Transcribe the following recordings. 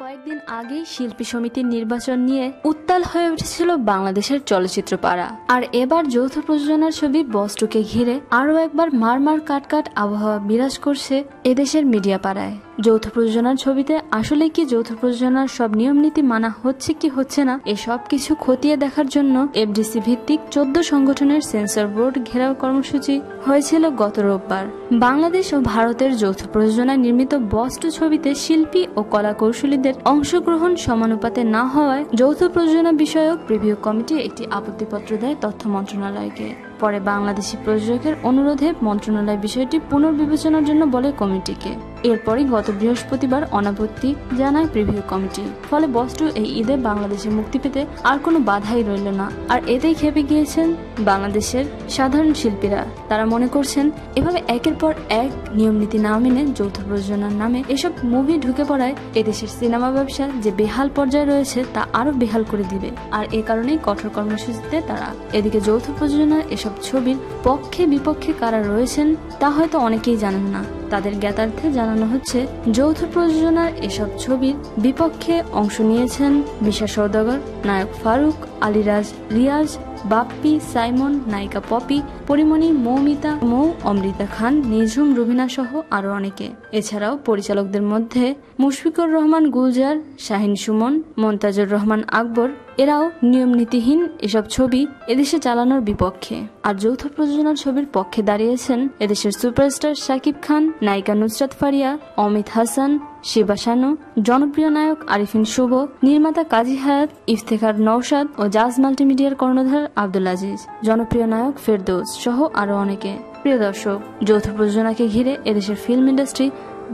কয়েকদিন আগেই শিল্পী সমিতির নির্বাচন নিয়ে উত্তাল হয়ে উঠেছিল বাংলাদেশের চলচ্চিত্র পাড়া আর এবার যৌথ প্রযোজনার ছবি বস্টুকে ঘিরে আরও একবার মারমার কাটকাট আবহাওয়া বিরাজ করছে এদেশের মিডিয়া পাড়ায়। যৌথ প্রযোজনার ছবিতে আসলে কি যৌথ প্রযোজনার সব নিয়ম নীতি মানা হচ্ছে কি হচ্ছে না এসব কিছু খতিয়ে দেখার জন্য এফডিসি ভিত্তিক চোদ্দ সংগঠনের সেন্সর বোর্ড ঘেরাও কর্মসূচি হয়েছিল গত রোববার। বাংলাদেশ ও ভারতের যৌথ প্রযোজনায় নির্মিত বস্টু ছবিতে শিল্পী ও কলা কৌশলীদের অংশগ্রহণ সমানুপাতে না হওয়ায় যৌথ প্রযোজনা বিষয়ক প্রিভিউ কমিটি একটি আপত্তিপত্র দেয় তথ্য মন্ত্রণালয়কে। পরে বাংলাদেশি প্রযোজকের অনুরোধে মন্ত্রণালয় বিষয়টি পুনর্বিবেচনার জন্য বলে কমিটিকে। এরপরই গত বৃহস্পতিবার অনাপত্তি জানায় প্রিভিউ কমিটি। ফলে বস্টু এই ঈদে বাংলাদেশে মুক্তি পেতে আর কোনো বাধাই রইল না। আর এতেই খেপে গিয়েছেন বাংলাদেশের সাধারণ শিল্পীরা। তারা মনে করছেন, এভাবে একের পর এক নিয়ম নীতি না মেনে যৌথ প্রযোজনার নামে এসব মুভি ঢুকে পড়ায় এদেশের সিনেমা ব্যবসা যে বেহাল পর্যায়ে রয়েছে তা আরও বেহাল করে দিবে। আর এ কারণেই কঠোর কর্মসূচিতে তারা এদিকে যৌথ প্রযোজনার এসব ছবির পক্ষে বিপক্ষে কারা রয়েছেন তা হয়তো অনেকেই জানেন না। তাদের জ্ঞাতার্থে জানানো হচ্ছে, যৌথ প্রযোজনার এসব ছবির বিপক্ষে অংশ নিয়েছেন বিশ্বাস সৌদাগর নায়ক ফারুক, আলিরাজ, রিয়াজ বাপ্পি, সাইমন, নায়িকা পপি, পরিমণি, মৌমিতা, মৌ, অমৃতা খান, নিঝুম, রুবিনা সহ আরও অনেকে। এছাড়াও পরিচালকদের মধ্যে মুশফিকুর রহমান গুলজার, শাহিন সুমন, মন্তাজুর রহমান আকবর, এরাও নিয়ম নীতিহীন এসব ছবি এদেশে চালানোর বিপক্ষে। আর যৌথ প্রযোজনার ছবির পক্ষে দাঁড়িয়েছেন এদেশের সুপারস্টার শাকিব খান, নায়িকা নুসরাত ফারিয়া, অমিত হাসান শিবা শানু জনপ্রিয় নায়ক আরিফিন শুভ, নির্মাতা কাজী হায়াত, ইফতেখার নৌসাদ ও জাজ মাল্টিমিডিয়ার কর্ণধার আব্দুল আজিজ। জনপ্রিয় নায়ক ফেরদৌস সহ আরও অনেকে। প্রিয় দর্শক, যৌথ প্রযোজনাকে ঘিরে এদেশের ফিল্ম ইন্ডাস্ট্রি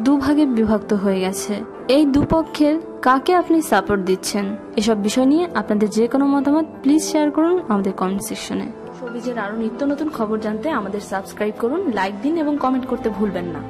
দুভাগে বিভক্ত হয়ে গেছে। এই দুপক্ষের কাকে আপনি সাপোর্ট দিচ্ছেন? এসব বিষয় নিয়ে আপনাদের যে কোনো মতামত প্লিজ শেয়ার করুন আমাদের কমেন্ট সেকশনে সবিজের আরও নিত্য নতুন খবর জানতে আমাদের সাবস্ক্রাইব করুন লাইক দিন এবং কমেন্ট করতে ভুলবেন না।